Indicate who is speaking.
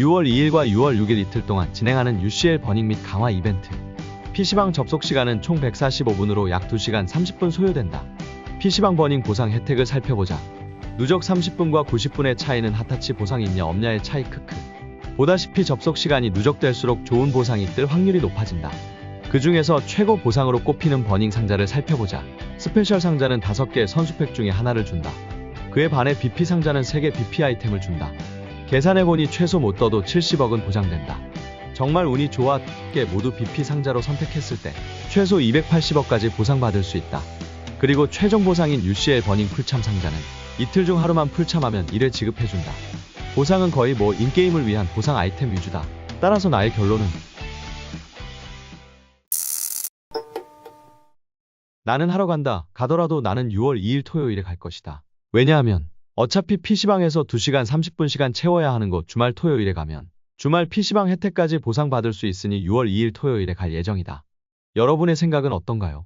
Speaker 1: 6월 2일과 6월 6일 이틀 동안 진행하는 UCL 버닝 및 강화 이벤트. PC방 접속 시간은 총 145분으로 약 2시간 30분 소요된다. PC방 버닝 보상 혜택을 살펴보자. 누적 30분과 90분의 차이는 핫타치 보상 있냐 없냐의 차이 크크. 보다시피 접속 시간이 누적될수록 좋은 보상이 뜰 확률이 높아진다. 그 중에서 최고 보상으로 꼽히는 버닝 상자를 살펴보자. 스페셜 상자는 5개 선수팩 중에 하나를 준다. 그에 반해 BP 상자는 3개 BP 아이템을 준다. 계산해보니 최소 못 떠도 70억은 보장된다. 정말 운이 좋아 게 모두 BP 상자로 선택했을 때 최소 280억까지 보상받을 수 있다. 그리고 최종 보상인 UCL 버닝 풀참 상자는 이틀 중 하루만 풀참하면 1회 지급해준다. 보상은 거의 뭐 인게임을 위한 보상 아이템 위주다. 따라서 나의 결론은 나는 하러 간다. 가더라도 나는 6월 2일 토요일에 갈 것이다. 왜냐하면 어차피 PC방에서 2시간 30분 시간 채워야 하는 거 주말 토요일에 가면 주말 PC방 혜택까지 보상받을 수 있으니 6월 2일 토요일에 갈 예정이다. 여러분의 생각은 어떤가요?